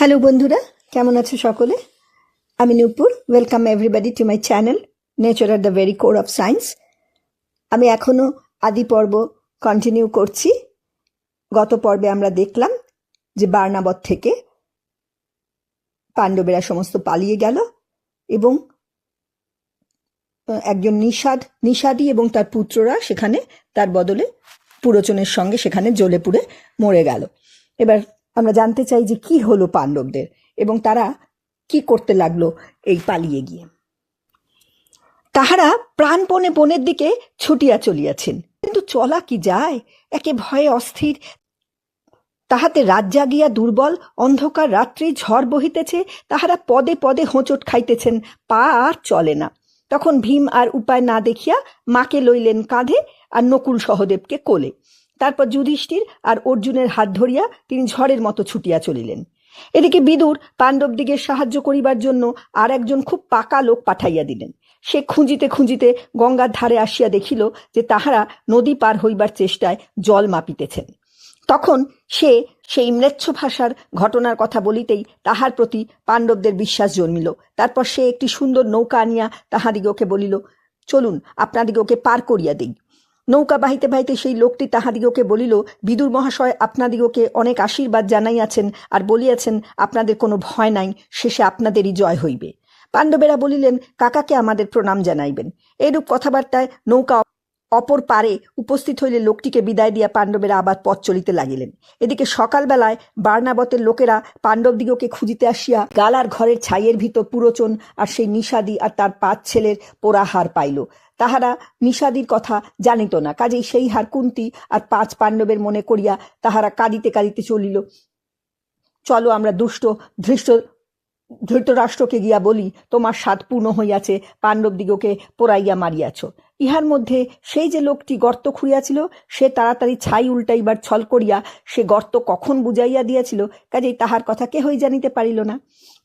Hello বন্ধুরা। কেমন আছো সকলে? আমি Nupur. Welcome everybody to my channel nature R the very core of science আমি এখনও আদি পর্ব কন্টিনিউ করছি। গত পর্বে আমরা দেখলাম যে বার্নাবত থেকে পাণ্ডবেরা সমস্ত পালিয়ে গেল এবং একজন নিষাদ, নিষাদী এবং তার পুত্ররা সেখানে তার বদলে পুরোচনের সঙ্গে সেখানে জ্বলে পুড়ে মরে গেল। এবার আমরা জানতে চাই যে কি হলো পাণ্ডবদের এবং তারা কি করতে লাগল এই পালিয়ে গিয়ে। তাহারা প্রাণপণে বনের দিকে ছুটিয়া চলিয়াছেন। কিন্তু চলা কি যায়? একে ভয়ে অস্থির। তাহাতে রাত জাগিয়া দুর্বল অন্ধকার রাত্রি ঝড় বহিতেছে, তাহারা পদে পদে হোঁচট খাইতেছেন, পা আর চলে না। তখন ভীম আর উপায় না দেখিয়া মাকে লইলেন কাঁধে আর নকুল সহদেবকে কোলে। তারপর যুধিষ্ঠির আর অর্জুনের হাত ধরিয়া তিনি ঝড়ের মতো ছুটিয়া চলিলেন। এদিকে বিদুর পাণ্ডবদিগের সাহায্য করিবার জন্য আর একজন খুব পাকা লোক পাঠাইয়া দিলেন। সে খুঁজিতে খুঁজিতে গঙ্গার ধারে আসিয়া দেখিল যে তাহারা নদী পার হইবার চেষ্টায় জল মাপিতেছেন। তখন সে সেই ম্লেচ্ছ ভাষার ঘটনার কথা বলিতেই তাহার প্রতি পাণ্ডবদের বিশ্বাস জন্মিল। তারপর সে একটি সুন্দর নৌকা আনিয়া তাহাদিগকে বলিল, চলুন, আপনাদিগকে পার করিয়া দিই। নৌকা বাহিতে বাহিতে সেই লোকটি তাহাদিগকে বলিল, বিদুর মহাশয়, আপনাদিগকে অনেক আশীর্বাদ জানাইয়াছেন আর বলিয়াছেন, আপনাদের কোনো ভয় নাই, শেষে আপনাদেরই জয় হইবে। পাণ্ডবেরা বলিলেন, কাকাকে আমাদের প্রণাম জানাইবেন। এরূপ কথাবার্তায় নৌকা অপর পারে উপস্থিত হইলে লোকটিকে বিদায় দিয়া পাণ্ডবেরা আবার পথ চলিতে লাগিলেন। এদিকে সকালবেলায় বার্নাবতের লোকেরা পাণ্ডবদিগকে খুঁজিতে আসিয়া গালার ঘরের ছাইয়ের ভিতর পুরোচন আর সেই নিষাদি আর তার পাঁচ ছেলের পোড়া হার পাইল। তাহারা নিষাদির কথা জানিত না, কাজেই সেই হার কুন্তি আর পাঁচ পাণ্ডবের মনে করিয়া তাহারা কাঁদিতে কাঁদিতে চলিল। চলো আমরা দুষ্ট, ধৃষ্ট, ধৃতরাষ্ট্রকে গিয়া বলি, তোমার স্বাদ পূর্ণ হইয়াছে পাণ্ডবদিগকে পোড়াইয়া মারিয়াছ। ইহার মধ্যে সেই যে লোকটি গর্ত খুঁড়িয়াছিল, সে তাড়াতাড়ি ছাই উল্টাইবার ছল করিয়া সে গর্ত কখন বুঝাইয়া দিয়াছিল, কাজেই তাহার কথা কেহই জানিতে পারিল না।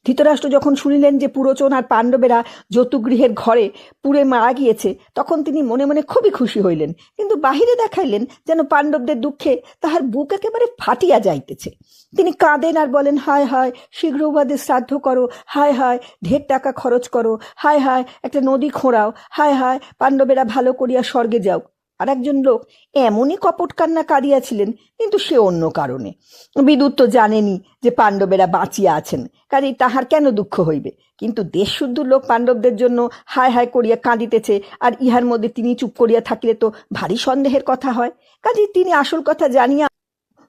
ধৃতরাষ্ট্র যখন শুনিলেন যে পুরোচন আর পাণ্ডবেরা যতুগৃহের ঘরে পুড়ে মারা গিয়েছে, তখন তিনি মনে মনে খুবই খুশি হইলেন। কিন্তু বাহিরে দেখাইলেন যেন পাণ্ডবদের দুঃখে তাহার বুক একেবারে ফাটিয়া যাইতেছে। তিনি কাঁদেন আর বলেন, হায় হায়, শীঘ্র উহাদের শ্রাদ্ধ করো। হায় হায়, ঢের টাকা খরচ করো। হায় হায়, একটা নদী খোঁড়াও। হায় হায়, পাণ্ডবেরা ভালো করিয়া স্বর্গে যাও। আর একজন লোক এমনই কপট কান্না কাঁদিয়াছিলেন, কিন্তু সে অন্য কারণে। বিদ্যুৎ তো জানেনি যে পাণ্ডবেরা বাঁচিয়া আছেন, কাজেই তাহার কেন দুঃখ হইবে? কিন্তু দেশশুদ্ধ লোক পাণ্ডবদের জন্য হায় হায় করিয়া কাঁদিতেছে, আর ইহার মধ্যে তিনি চুপ করিয়া থাকিলে তো ভারী সন্দেহের কথা হয়। কাজেই তিনি আসল কথা জানিয়া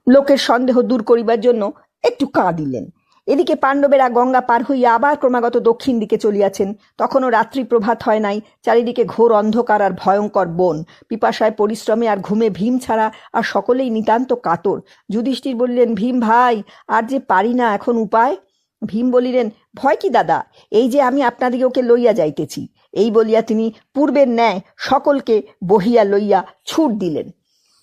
লোকের সন্দেহ দূর করিবার জন্য একটু কাঁদিলেন। এদিকে পাণ্ডবেরা গঙ্গা পার হইয়া আবার ক্রমাগত দক্ষিণ দিকে চলিয়াছেন। তখনও রাত্রি প্রভাত হয় নাই, চারিদিকে ঘোর অন্ধকার আর ভয়ঙ্কর বন। পিপাসায় পরিশ্রমে আর ঘুমে ভীম ছাড়া আর সকলেই নিতান্ত কাতর। যুধিষ্ঠির বললেন, ভীম ভাই, আর যে পারি না এখন উপায়? ভীম বলিলেন, ভয় কি দাদা? এই যে আমি আপনাদিগকে লইয়া যাইতেছি। এই বলিয়া তিনি পূর্বের ন্যায় সকলকে বহিয়া লইয়া ছুট দিলেন।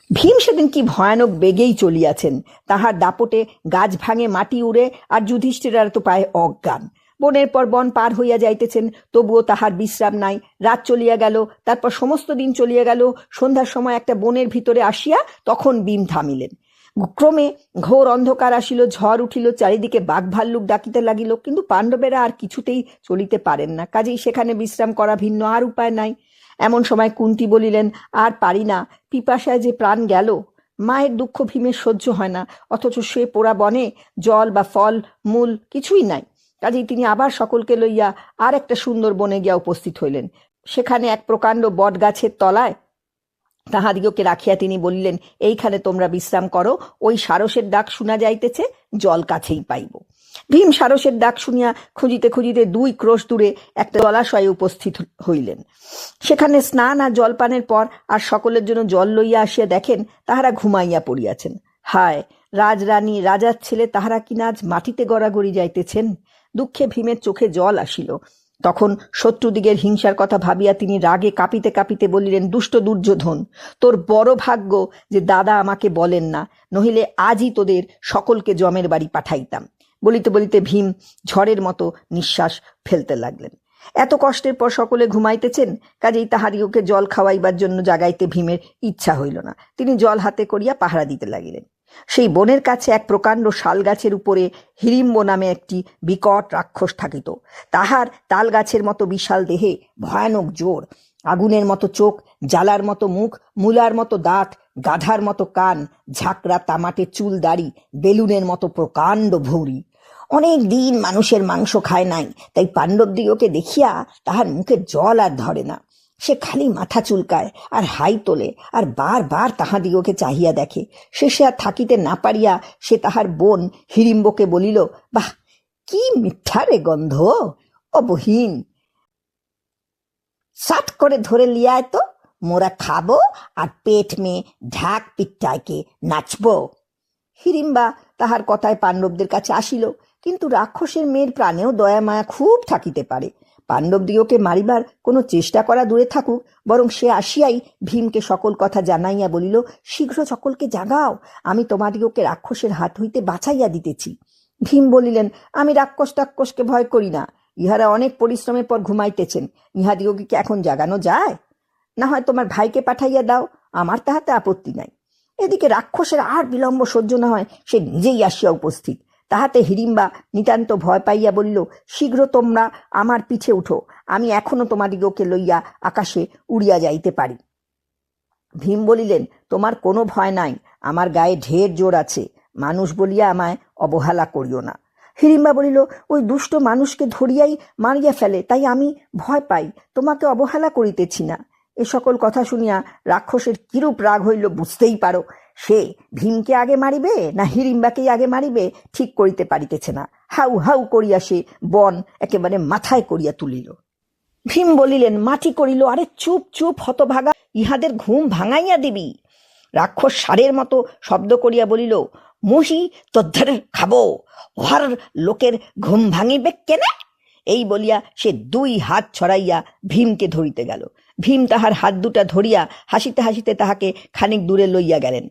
ভীম সেদিন কি ভয়ানক বেগেই চলিয়াছেন। তাহার দাপটে গাছ ভাঙে মাটি উড়ে আর যুধিষ্ঠিরার তো প্রায় অজ্ঞান। বনের পর বন পার হইয়া যাইতেছেন, তবুও তাহার বিশ্রাম নাই। রাত চলিয়া গেল, তারপর সমস্ত দিন চলিয়া গেল। সন্ধ্যার সময় একটা বনের ভিতরে আসিয়া তখন বিম থামিলেন। ক্রমে ঘোর অন্ধকার আসিল, ঝড় উঠিল, চারিদিকে বাঘ ভাল্লুক ডাকিতে লাগিল, কিন্তু পাণ্ডবেরা আর কিছুতেই চলিতে পারেন না। কাজেই সেখানে বিশ্রাম করা ভিন্ন, আর উপায় নাই। এমন সময় কুন্তি বলিলেন, আর পারি না, পিপাসায় যে প্রাণ গেল, মায়ের দুঃখ ভীমের সহ্য হয় না, অথচ সে পোড়া বনে জল বা ফল, মূল কিছুই নাই। কাজেই তিনি আবার সকলকে লইয়া আর একটা সুন্দর বনে গিয়া উপস্থিত হইলেন। সেখানে এক প্রকাণ্ড বট গাছের তলায় তাহাদিগকে রাখিয়া তিনি বলিলেন, এইখানে তোমরা বিশ্রাম করো, ওই সারসের ডাক শোনা যাইতেছে, জল কাছেই পাইব। ভীম সারসের ডাক শুনিয়া খুঁজিতে খুঁজিতে দুই ক্রোশ দূরে একটা জলাশয়ে উপস্থিত হইলেন। সেখানে স্নান আর জলপানের পর আর সকলের জন্য জল লইয়া আসিয়া দেখেন তাহারা ঘুমাইয়া পড়িয়াছেন। হায়, রাজরানী, রাজার ছেলে তাহারা কিনা আজ মাটিতে গড়াগড়ি যাইতেছেন? দুঃখে ভীমের চোখে জল আসিল। তখন শত্রুদিগের হিংসার কথা ভাবিয়া তিনি রাগে কাঁপিতে কাঁপিতে বলিলেন, দুষ্ট দুর্যোধন, তোর বড় ভাগ্য যে দাদা আমাকে বলেন না, নহিলে আজই তোদের সকলকে জমের বাড়ি পাঠাইতাম। বলিতে বলিতে ভীম ঝড়ের মতো নিঃশ্বাস ফেলতে লাগলেন। এত কষ্টের পর সকলে ঘুমাইতেছেন, কাজেই তাহাদিগকে জল খাওয়াইবার জন্য জাগাইতে ভীমের ইচ্ছা হইল না। তিনি জল হাতে করিয়া পাহারা দিতে লাগিলেন। সেই বনের কাছে এক প্রকাণ্ড শাল গাছের উপরে হিড়িম্ব নামে একটি বিকট রাক্ষস থাকিত। তাহার তাল গাছের মতো বিশাল দেহে ভয়ানক জোর, আগুনের মতো চোখ, জ্বালার মতো মুখ, মূলার মতো দাঁত, গাধার মতো কান, ঝাঁকড়া তামাটে চুল দাড়ি, বেলুনের মতো প্রকাণ্ড ভৌরি। অনেক দিন মানুষের মাংস খায় নাই, তাই পাণ্ডবদিগকে দেখিয়া তাহার মুখে জল আর ধরে না। সে খালি মাথা চুলকায় আর হাই তোলে আর বারবার তাহাদিগকে চাহিয়া দেখে। শেষে আর থাকিতে না পারিয়া সে তাহার বোন হিড়িম্বকে বলিল, বাহ, কি মিঠা রে গন্ধ! অবহীন। সাট করে ধরে লিয়ায় তো, মোরা খাব আর পেট মে ঢাক পিটাইকে নাচবো। হিড়িম্বা তাহার কথায় পাণ্ডবদের কাছে আসিল। কিন্তু রাক্ষসের মেয়ের প্রাণেও দয়া মায়া খুব থাকিতে পারে। পাণ্ডবদিগকে মারিবার কোনো চেষ্টা করা দূরে থাকুক, বরং সে আসিয়াই ভীমকে সকল কথা জানাইয়া বলিল, শীঘ্র সকলকে জাগাও, আমি তোমাদিগকে রাক্ষসের হাত হইতে বাঁচাইয়া দিতেছি। ভীম বলিলেন, আমি রাক্ষস টাক্ষসকে ভয় করি না, ইহারা অনেক পরিশ্রমের পর ঘুমাইতেছেন, ইহাদিগকে কি এখন জাগানো যায়? না হয় তোমার ভাইকে পাঠাইয়া দাও, আমার তাহাতে আপত্তি নাই। এদিকে রাক্ষসের আর বিলম্ব সহ্য না হয়, সে নিজেই আসিয়া উপস্থিত। তাহাতে হিড়িম্বা নিতান্ত ভয় পাইয়া বলিল, শীঘ্র তোমরা আমার পিঠে উঠো, আমি এখনও তোমাদিগকে লইয়া আকাশে উড়িয়া যাইতে পারি। ভীম বলিলেন, তোমার কোনো ভয় নাই, আমার গায়ে ঢের জোর আছে, মানুষ বলিয়া আমায় অবহেলা করিও না। হিড়িম্বা বলিল, ওই দুষ্ট মানুষকে ধরিয়াই মারিয়া ফেলে, তাই আমি ভয় পাই, তোমাকে অবহেলা করিতেছি না। এ সকল কথা শুনিয়া রাক্ষসের কিরূপ রাগ হইল বুঝতেই পারো সে ভীমকে আগে মারিবে না হিড়িম্বাকেই আগে মারিবে? ঠিক করিতে পারিতেছে না। হাউ হাউ করিয়া সে বন একেবারে মাথায় করিয়া তুলিল। ভীম বলিলেন, মাটি করিল, আরে চুপ চুপ, হতভাগা, ইহাদের ঘুম ভাঙাইয়া দিবি। রাক্ষস সারের মতো শব্দ করিয়া বলিল, মহি, তদ্ধার খাব, উহার লোকের ঘুম ভাঙিবে কেনে? এই বলিয়া সে দুই হাত ছড়াইয়া ভীমকে ধরিতে গেল। ভীম তাহার হাত দুটা ধরিয়া হাসিতে হাসিতে তাহাকে খানিক দূরে লইয়া গেলেন।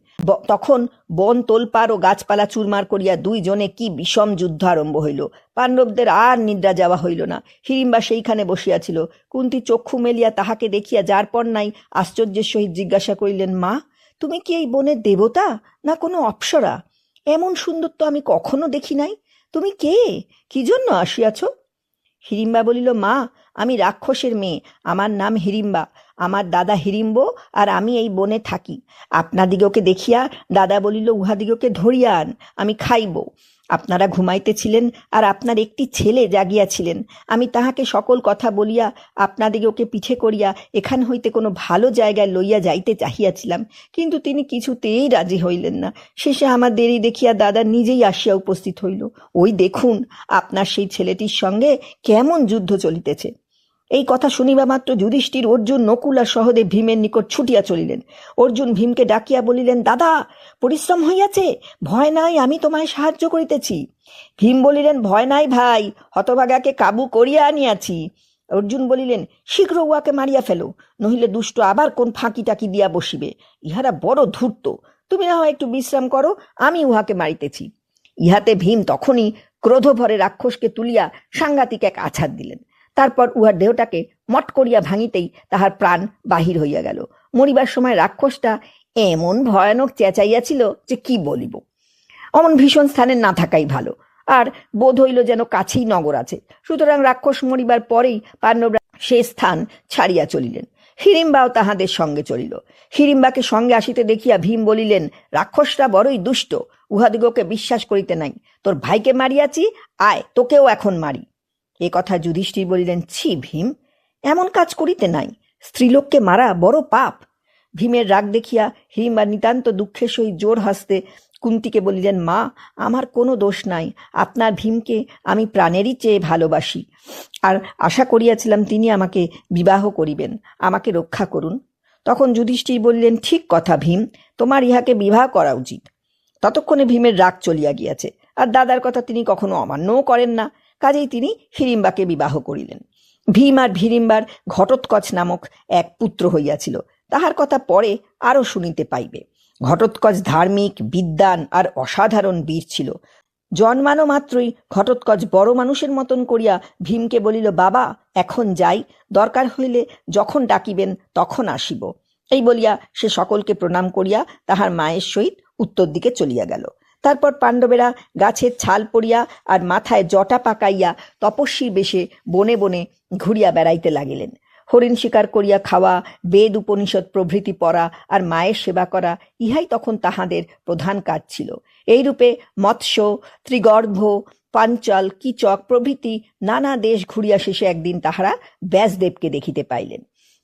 তখন বন তোলপার ও গাছপালা চুরমার করিয়া দুইজনে কি বিষম যুদ্ধ আরম্ভ হইল। পাণ্ডবদের আর নিদ্রা যাওয়া হইল না। হিড়িম্বা সেইখানে বসিয়াছিল। কুন্তি চক্ষু মেলিয়া তাহাকে দেখিয়া যার পর নাই আশ্চর্যের সহিত জিজ্ঞাসা করিলেন, মা, তুমি কি এই বনের দেবতা না কোনো অপ্সরা? এমন সুন্দর তো আমি কখনো দেখি নাই। তুমি কে? কি জন্য আসিয়াছ? হিড়িম্বা বলিল, মা, আমি রাক্ষসের মেয়ে। আমার নাম হিড়িম্বা আমার দাদা হিড়িম্ব আর আমি এই বনে থাকি। আপনাদিগকে দেখিয়া দাদা বলিল, উহাদিগকে ধরিয়া আন। আমি খাইব। আপনারা ঘুমাইতেছিলেন আর আপনার একটি ছেলে জাগিয়াছিলেন। আমি তাহাকে সকল কথা বলিয়া আপনাদিগকে পিঠে করিয়া এখান হইতে কোনো ভালো জায়গায় লইয়া যাইতে চাহিয়াছিলাম, কিন্তু তিনি কিছুতেই রাজি হইলেন না। শেষে আমার দেরি দেখিয়া দাদা নিজেই আসিয়া উপস্থিত হইল। ওই দেখুন, আপনার সেই ছেলেটির সঙ্গে কেমন যুদ্ধ চলিতেছে। এই কথা শুনিবা মাত্র যুধিষ্ঠির অর্জুন নকুল আর সহদে ভীমের নিকট ছুটিয়া চলিলেন। অর্জুন ভীমকে ডাকিয়া বলিলেন, দাদা, পরিশ্রম হইয়াছে, ভয় নাই, আমি তোমায় সাহায্য করিতেছি। ভীম বলিলেন, ভয় নাই ভাই, হতভাগাকে কাবু করিয়া আনিয়াছি। অর্জুন বলিলেন, শীঘ্র উহাকে মারিয়া ফেলো, নহিলে দুষ্ট আবার কোন ফাঁকি টাকি দিয়া বসিবে। ইহারা বড় ধূর্ত, তুমি না হয় একটু বিশ্রাম করো, আমি উহাকে মারিতেছি। ইহাতে ভীম তখনই ক্রোধভরে রাক্ষসকে তুলিয়া সাংঘাতিক এক আছাদ দিলেন। তারপর উহার দেহটাকে মট করিয়া ভাঙিতেই তাহার প্রাণ বাহির হইয়া গেল। মরিবার সময় রাক্ষসটা এমন ভয়ানক চেঁচাইয়াছিল যে কি বলিব। অমন ভীষণ স্থানে না থাকাই ভালো। আর বোধ হইল যেন কাছেই নগর আছে। সুতরাং রাক্ষস মরিবার পরেই পাণ্ডবরা সে স্থান ছাড়িয়া চলিলেন। হিড়িম্বাও তাহাদের সঙ্গে চলিল। হিড়িম্বাকে সঙ্গে আসিতে দেখিয়া ভীম বলিলেন, রাক্ষসরা বড়ই দুষ্ট, উহাদিগকে বিশ্বাস করিতে নাই। তোর ভাইকে মারিয়াছি, আয়, তোকেও এখন মারি। এ কথা যুধিষ্ঠির বলিলেন, ছি ভীম, এমন কাজ করিতে নাই, স্ত্রীলোককে মারা বড় পাপ। ভীমের রাগ দেখিয়া হিড়িম্বা নিতান্ত দুঃখের সহিত জোর হাসতে কুন্তিকে বলিলেন, মা, আমার কোনো দোষ নাই, আপনার ভীমকে আমি প্রাণেরই চেয়ে ভালোবাসি। আর আশা করিয়াছিলাম তিনি আমাকে বিবাহ করিবেন, আমাকে রক্ষা করুন। তখন যুধিষ্ঠির বললেন, ঠিক কথা ভীম, তোমার ইহাকে বিবাহ করা উচিত। ততক্ষণে ভীমের রাগ চলিয়া গিয়াছে, আর দাদার কথা তিনি কখনো অমান্যও করেন না। কাজেই তিনি হিড়িম্বাকে বিবাহ করিলেন। ভীম আর ভিড়িম্বার ঘটোৎকচ নামক এক পুত্র হইয়াছিল। তাহার কথা পরে আরও শুনিতে পাইবে। ঘটোৎকচ ধার্মিক, বিদ্বান আর অসাধারণ বীর ছিল। জন্মানো মাত্রই ঘটোৎকচ বড় মানুষের মতন করিয়া ভীমকে বলিল, বাবা, এখন যাই। দরকার হইলে যখন ডাকিবেন তখন আসিব। এই বলিয়া সে সকলকে প্রণাম করিয়া তাহার মায়ের সহিত উত্তর দিকে চলিয়া গেল। তারপর পাণ্ডবেরা গাছের ছাল পড়িয়া আর মাথায় জটা পাকাইয়া তপস্বী বেশে বনে বনে ঘুরিয়া বেড়াইতে লাগিলেন। হরিণ শিকার করিয়া খাওয়া, বেদ উপনিষদ প্রভৃতি পড়া আর মায়ের সেবা করা ইহাই তখন তাহাদের প্রধান কাজ ছিল। এইরূপে মৎস্য, ত্রিগর্ভ, পাঞ্চল, কিচক প্রভৃতি নানা দেশ ঘুরিয়া শেষে একদিন তাহারা ব্যাসদেবকে দেখিতে পাইলেন।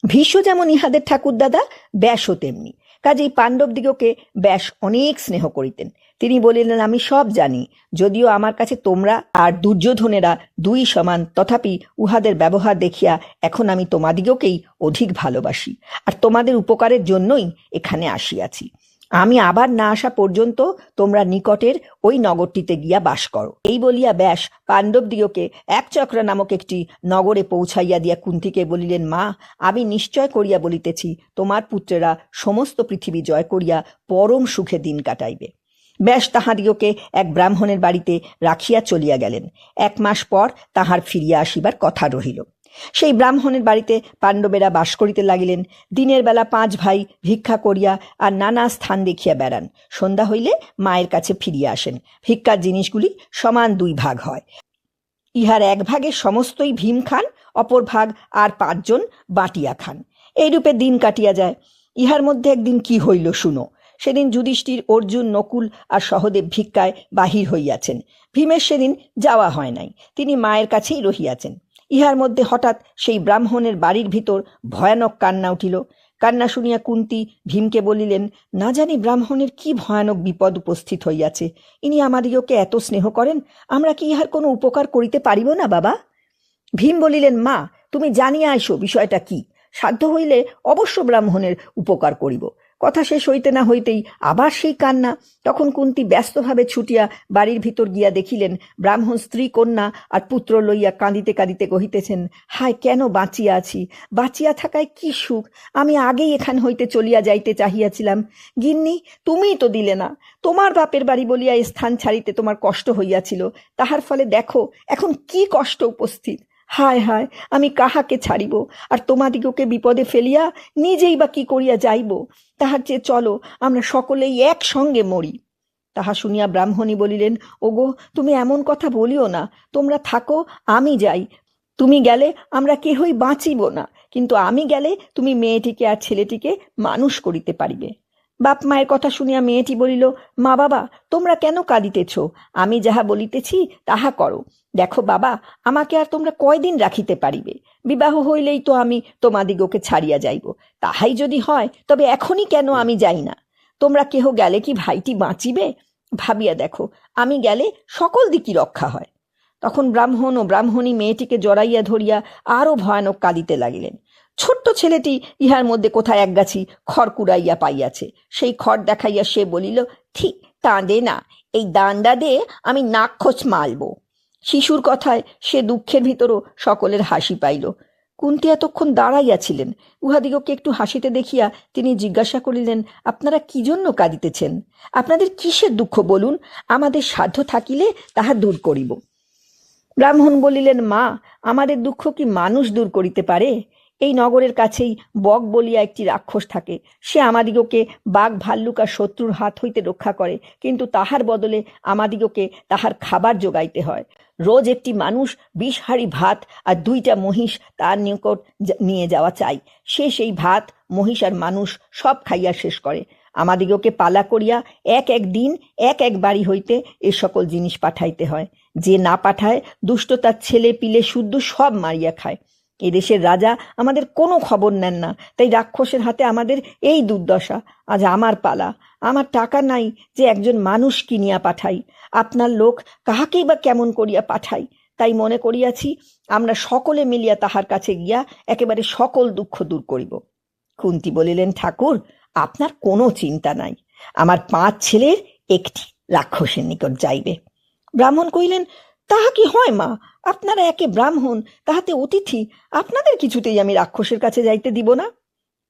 ভীষ্ম যেমন ইহাদের ঠাকুরদাদা, ব্যাসও তেমনি। কাজেই পাণ্ডবদিগকে ব্যাস অনেক স্নেহ করিতেন। তিনি বলিলেন, আমি সব জানি। যদিও আমার কাছে তোমরা আর দুর্যোধনেরা দুই সমান, তথাপি উহাদের ব্যবহার দেখিয়া এখন আমি তোমাদিগকেই অধিক ভালোবাসি আর তোমাদের উপকারের জন্যই এখানে আসিয়াছি। আমি আবার না আসা পর্যন্ত তোমরা নিকটের ওই নগরটিতে গিয়া বাস করো। এই বলিয়া ব্যাস পাণ্ডবদিগকে একচক্রা নামক একটি নগরে পৌঁছাইয়া দিয়া কুন্তিকে বলিলেন, মা, আমি নিশ্চয় করিয়া বলিতেছি, তোমার পুত্রেরা সমস্ত পৃথিবী জয় করিয়া পরম সুখে দিন কাটাইবে। ব্যাস তাহাদিগকে এক ব্রাহ্মণের বাড়িতে রাখিয়া চলিয়া গেলেন। এক মাস পর তাহার ফিরিয়া আসিবার কথা রহিল। সেই ব্রাহ্মণের বাড়িতে পাণ্ডবেরা বাস করিতে লাগিলেন। দিনের বেলা পাঁচ ভাই ভিক্ষা করিয়া আর নানা স্থান দেখিয়া বেড়ান। সন্ধ্যা হইলে মায়ের কাছে ফিরিয়া আসেন। ভিক্ষার জিনিসগুলি সমান দুই ভাগ হয়। ইহার এক ভাগে সমস্তই ভীম খান, অপর ভাগ আর পাঁচজন বাটিয়া খান। এইরূপে দিন কাটিয়া যায়। ইহার মধ্যে একদিন কি হইল শুনো? সেদিন যুধিষ্ঠির অর্জুন, নকুল আর সহদেব ভিক্ষায় বাহির হইয়াছেন। ভীমের সেদিন যাওয়া হয় নাই, তিনি মায়ের কাছেই রহিয়াছেন। ইহার মধ্যে হঠাৎ সেই ব্রাহ্মণের বাড়ির ভিতর ভয়ানক কান্না উঠিল। কান্না শুনিয়া কুন্তি ভীমকে বলিলেন, না জানি ব্রাহ্মণের কি ভয়ানক বিপদ উপস্থিত হইয়াছে। ইনি আমাদিগকে এত স্নেহ করেন, আমরা কি ইহার কোনো উপকার করিতে পারিব না, বাবা? ভীম বলিলেন, মা, তুমি জানিয়া আইসো বিষয়টা কি। সাধ্য হইলে অবশ্য ব্রাহ্মণের উপকার করিব। কথা শেষ হইতে না হইতেই আবার সেই কান্না। তখন কুন্তি ব্যস্তভাবে ছুটিয়া বাড়ির ভিতর গিয়া দেখিলেন, ব্রাহ্মণ স্ত্রী কন্যা আর পুত্র লইয়া কাঁদিতে কাঁদিতে কহিতেছেন, হায়, কেন বাঁচিয়া আছি? বাঁচিয়া থাকায় কি সুখ? আমি আগেই এখান হইতে চলিয়া যাইতে চাহিয়াছিলাম। গিন্নি, তুমিই তো দিলে না। তোমার বাপের বাড়ি বলিয়া স্থান ছাড়িতে তোমার কষ্ট হইয়াছিল। তাহার ফলে দেখো, এখন কি কষ্ট উপস্থিত। হায় হায়, আমি কাহাকে ছাড়িব? আর তোমাদিগকে বিপদে ফেলিয়া নিজেই বা কি করিয়া যাইব? তাহার চেয়ে চলো, আমরা সকলেই একসঙ্গে মরি। তাহা শুনিয়া ব্রাহ্মণী বলিলেন, ওগো, তুমি এমন কথা বলিও না। তোমরা থাকো, আমি যাই। তুমি গেলে আমরা কেহই বাঁচিব না। কিন্তু আমি গেলে তুমি মেয়েটিকে আর ছেলেটিকে মানুষ করিতে পারিবে। বাপ মায়ের কথা শুনিয়া মেয়েটি বলিল, মা বাবা, তোমরা কেন কাঁদিতেছ? আমি যাহা বলিতেছি, তাহা করো। দেখো বাবা, আমাকে আর তোমরা কয়দিন রাখিতে পারিবে? বিবাহ হইলেই তো আমি তোমাদিগকে ছাড়িয়া যাইব। তাহাই যদি হয়, তবে এখনই কেন আমি যাই না? তোমরা কেহ গেলে কি ভাইটি বাঁচিবে? ভাবিয়া দেখো, আমি গেলে সকল দিকই রক্ষা হয়। তখন ব্রাহ্মণ ও ব্রাহ্মণী মেয়েটিকে জড়াইয়া ধরিয়া আরও ভয়ানক কাঁদিতে লাগিলেন। ছোট্ট ছেলেটি ইহার মধ্যে কোথায় একগাছি খড় কুড়াইয়া পাইয়াছে। সেই খড় দেখাইয়া সে বলিল ঠিক কাঁদে না, এই দান্ডা দে, আমি নাক্ষস মালব। শিশুর কথায় সে দুঃখের ভিতরও সকলের হাসি পাইল। কুন্তি এতক্ষণ দাঁড়াইয়াছিলেন। উহাদিগকে একটু হাসিতে দেখিয়া তিনি জিজ্ঞাসা করিলেন, আপনারা কি জন্য কাঁদিতেছেন? আপনাদের কিসের দুঃখ বলুন? আমাদের সাধ্য থাকিলে তাহা দূর করিব। ব্রাহ্মণ বলিলেন, মা, আমাদের দুঃখ কি মানুষ দূর করিতে পারে? এই নগরের কাছেই বক বলিয়া একটি রাক্ষস থাকে। সে আমাদিগকে বাঘ, ভাল্লুক আর শত্রুর হাত হইতে রক্ষা করে, কিন্তু তাহার বদলে আমাদিগকে তাহার খাবার যোগাইতে হয়। রোজ একটি মানুষ বিষ, হাড়ি, ভাত আর দুইটা মহিষ তার নিকট নিয়ে যাওয়া চাই সে সেই ভাত, মহিষ আর মানুষ সব খাইয়া শেষ করে। আমাদিগকে পালা করিয়া এক এক দিন, এক এক বাড়ি হইতে এ সকল জিনিস পাঠাইতে হয়। যে না পাঠায় দুষ্ট তার ছেলে পিলে শুদ্ধ সব মারিয়া খায়। এদেশের রাজা আমাদের কোনো খবর নেন না। তাই রাক্ষসের হাতে আমাদের এই দুর্দশা। আজ আমার পালা। আমার টাকা নাই যে একজন মানুষ কিনিয়া পাঠাই। আপনার লোক কাহাকেই বা কেমন করিয়া পাঠাই? তাই মনে করিয়াছি, আমরা সকলে মিলিয়া তাহার কাছে গিয়া একেবারে সকল দুঃখ দূর করিব। কুন্তি বলিলেন, ঠাকুর, আপনার কোনো চিন্তা নাই। আমার পাঁচ ছেলের একটি রাক্ষসের নিকট যাইবে। ব্রাহ্মণ কহিলেন তাহা কি হয়, মা? আপনারা একে ব্রাহ্মণ, তাহাতে অতিথি, আপনাদের কিছুতেই আমি রাক্ষসের কাছে যাইতে দিব না।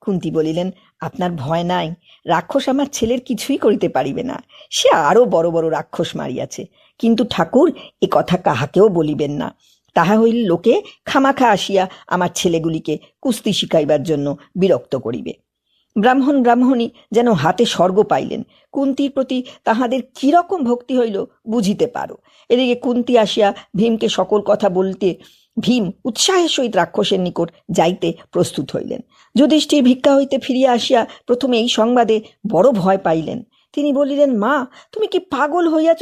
কুন্তি বলিলেন, আপনার ভয় নাই, রাক্ষস আমার ছেলের কিছুই করিতে পারিবে না। সে আরও বড় বড় রাক্ষস মারিয়াছে। কিন্তু ঠাকুর, এ কথা কাহাকেও বলিবেন না। তাহা হইলে লোকে খামাখা আসিয়া আমার ছেলেগুলিকে কুস্তি শিখাইবার জন্য বিরক্ত করিবে। ব্রাহ্মণ, ব্রাহ্মণী যেন হাতে স্বর্গ পাইলেন, কুন্তির প্রতি তাহাদের কীরকম ভক্তি হইল বুঝিতে পারো। এদিকে কুন্তি আসিয়া ভীমকে সকল কথা বলতে, ভীম উৎসাহের সহিত রাক্ষসের নিকট যাইতে প্রস্তুত হইলেন। যুধিষ্ঠির ভিক্ষা হইতে ফিরিয়া আসিয়া প্রথমে এই সংবাদে বড় ভয় পাইলেন। তিনি বলিলেন, মা, তুমি কি পাগল হইয়াছ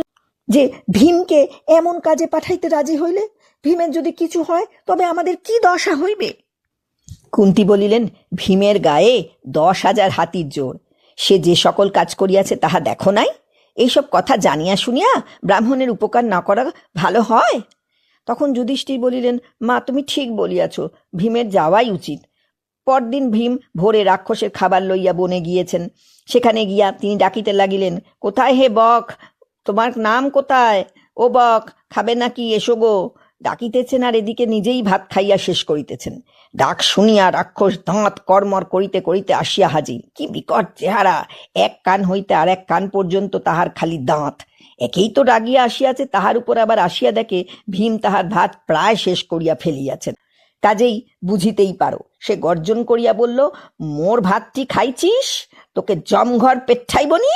যে ভীমকে এমন কাজে পাঠাইতে রাজি হইলে? ভীমের যদি কিছু হয়, তবে আমাদের কি দশা হইবে? কুন্তি বলিলেন, ভীমের গায়ে দশ হাজার হাতির জোর। সে যে সকল কাজ করিয়াছে, তাহা দেখো নাই? এইসব কথা জানিয়া শুনিয়া ব্রাহ্মণের উপকার না করা ভালো হয়? তখন যুধিষ্ঠির বলিলেন, মা, তুমি ঠিক বলিয়াছ, ভীমের যাওয়াই উচিত। পরদিন ভীম ভোরে রাক্ষসের খাবার লইয়া বনে গিয়েছেন। সেখানে গিয়া তিনি ডাকিতে লাগিলেন, কোথায় হে বক? তোমার নাম কোথায়? ও বক, খাবে নাকি? এসো গো। ডাকিতেছেন আর এদিকে নিজেই ভাত খাইয়া শেষ করিতেছেন। ডাক শুনিয়া রাক্ষস দাঁত কর্মর করিতে করিতে আসিয়া হাজির। কি বিকট চেহারা! এক কান হইতে আর এক কান পর্যন্ত তাহার খালি দাঁত। একেই তো রাগিয়া আসিয়াছে, তাহার উপর আবার আসিয়া দেখে ভীম তাহার ভাত প্রায় শেষ করিয়া ফেলিয়াছেন। কাজেই বুঝিতেই পারো, সে গর্জন করিয়া বলল, মোর ভাতটি খাইছিস? তোকে জমঘর পেচ্ছাইবনি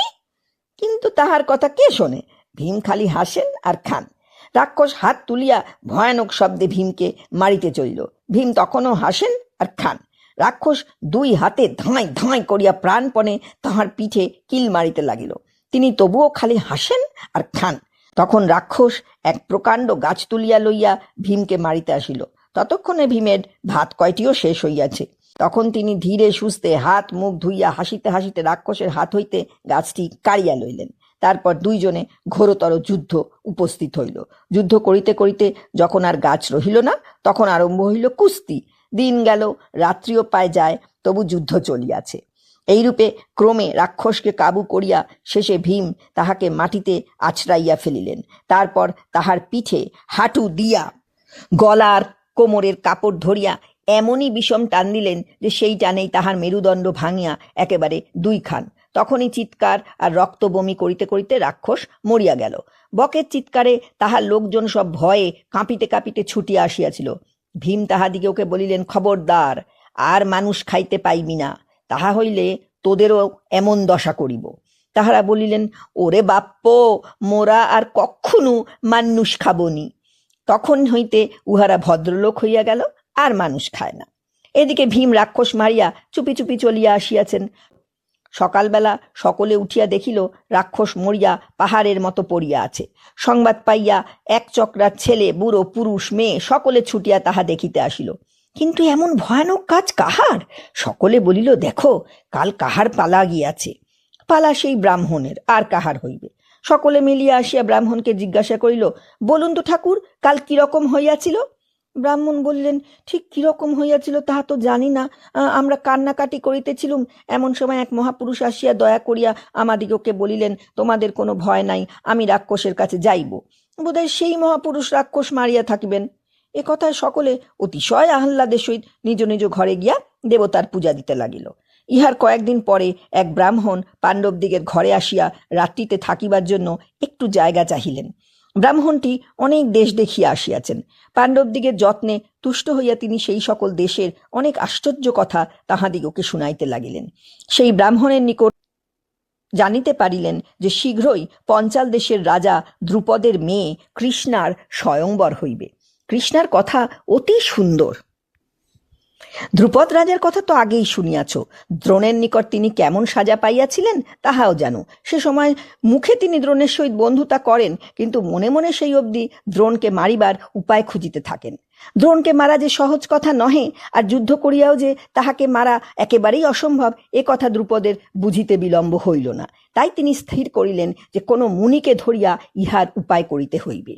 কিন্তু তাহার কথা কে শোনে? ভীম খালি হাসেন আর খান। রাক্ষস হাত তুলিয়া ভয়ানক শব্দে ভীমকে মারিতে চলিল। ভীম তখনও হাসেন আর খান। রাক্ষস দুই হাতে ধাঁই ধাঁই করিয়া প্রাণপণে তাহার পিঠে কিল মারিতে লাগিল। তিনি তবুও খালি হাসেন আর খান। তখন রাক্ষস এক প্রকাণ্ড গাছ তুলিয়া লইয়া ভীমকে মারিতে আসিল। ততক্ষণে ভীমের ভাত কয়টিও শেষ হইয়াছে। তখন তিনি ধীরে সুস্থে হাত মুখ ধুইয়া হাসিতে হাসিতে রাক্ষসের হাত হইতে গাছটি কাড়িয়া লইলেন। তারপর দুইজনে ঘোরতর যুদ্ধ উপস্থিত হইল। যুদ্ধ করিতে করিতে যখন আর গাছ রহিল না, তখন আরম্ভ হইল কুস্তি। দিন গেল, রাত্রিও পায় যায়, তবু যুদ্ধ চলিয়াছে। এইরূপে ক্রমে রাক্ষসকে কাবু করিয়া শেষে ভীম তাহাকে মাটিতে আছড়াইয়া ফেলিলেন। তারপর তাহার পিঠে হাঁটু দিয়া গলার কোমরের কাপড় ধরিয়া এমনই বিষম টান দিলেন যে সেই টানেই তাহার মেরুদণ্ড ভাঙিয়া একেবারে দুই খান তখনই চিৎকার আর রক্ত বমি করিতে করিতে রাক্ষস মরিয়া গেল। বকের চিৎকারে তাহার লোকজন সব ভয়ে কাঁপিতে কাঁপিতে ছুটিয়া আসিয়াছিল। ভীম তাহাদিকে ওকে বলিলেন, খবরদার, আর মানুষ খাইতে পাইবি না। তাহা হইলে তোদেরও এমন দশা করিব। তাহারা বলিলেন, ওরে বাপ্প, মোরা আর কক্ষণু মানুষ খাবনি। তখন হইতে উহারা ভদ্রলোক হইয়া গেল, আর মানুষ খায় না। এদিকে ভীম রাক্ষস মারিয়া চুপি চুপি চলিয়া আসিয়াছেন। সকালবেলা সকলে উঠিয়া দেখিল রাক্ষস মরিয়া পাহাড়ের মতো পড়িয়া আছে। সংবাদ পাইয়া এক চক্রার ছেলে, বুড়ো, পুরুষ, মেয়ে সকলে ছুটিয়া তাহা দেখিতে আসিল। কিন্তু এমন ভয়ানক কাজ কাহার? সকলে বলিল, দেখো, কাল কাহার পালা গিয়াছে। পালা সেই ব্রাহ্মণের, আর কাহার হইবে? সকলে মিলিয়া আসিয়া ব্রাহ্মণকে জিজ্ঞাসা করিল, বলুন তো ঠাকুর, কাল কীরকম হইয়াছিল? ব্রাহ্মণ বললেন, ঠিক কীরকম হইয়াছিল তাহা তো জানি না। আমরা কান্নাকাটি করিতেছিলুম। এমন সময় এক মহাপুরুষ আসিয়া দয়া করিয়া আমাদিগকে বলিলেন, তোমাদের কোনো ভয় নাই, আমি রাক্ষসের কাছে যাইব। বোধহয় সেই মহাপুরুষ রাক্ষস মারিয়া থাকিবেন। এ কথায় সকলে অতিশয় আহ্লাদের সহিত নিজ নিজ ঘরে গিয়া দেবতার পূজা দিতে লাগিল। ইহার কয়েকদিন পরে এক ব্রাহ্মণ পাণ্ডবদিগের ঘরে আসিয়া রাত্রিতে থাকিবার জন্য একটু জায়গা চাহিলেন। ব্রাহ্মণটি অনেক দেশ দেখিয়া আসিয়াছেন। পাণ্ডবদিগের যত্নে তুষ্ট হইয়া তিনি সেই সকল দেশের অনেক আশ্চর্য কথা তাহাদিগকে শুনাইতে লাগিলেন। সেই ব্রাহ্মণের নিকট জানিতে পারিলেন যে শীঘ্রই পঞ্চাল দেশের রাজা দ্রুপদের মেয়ে কৃষ্ণার স্বয়ংবর হইবে। কৃষ্ণার কথা অতি সুন্দর। ধ্রুপদ রাজার কথা তো আগেই শুনিয়াছ। দ্রোণের নিকট তিনি কেমন সাজা পাইয়াছিলেন তাহাও জানো। সে সময় মুখে তিনি দ্রোণের সহিত বন্ধুতা করেন, কিন্তু মনে মনে সেই অবধি দ্রোণকে মারিবার উপায় খুঁজিতে থাকেন। দ্রোণকে মারা যে সহজ কথা নহে, আর যুদ্ধ করিয়াও যে তাহাকে মারা একেবারেই অসম্ভব, এ কথা দ্রুপদের বুঝিতে বিলম্ব হইল না। তাই তিনি স্থির করিলেন যে কোনো মুনিকে ধরিয়া ইহার উপায় করিতে হইবে।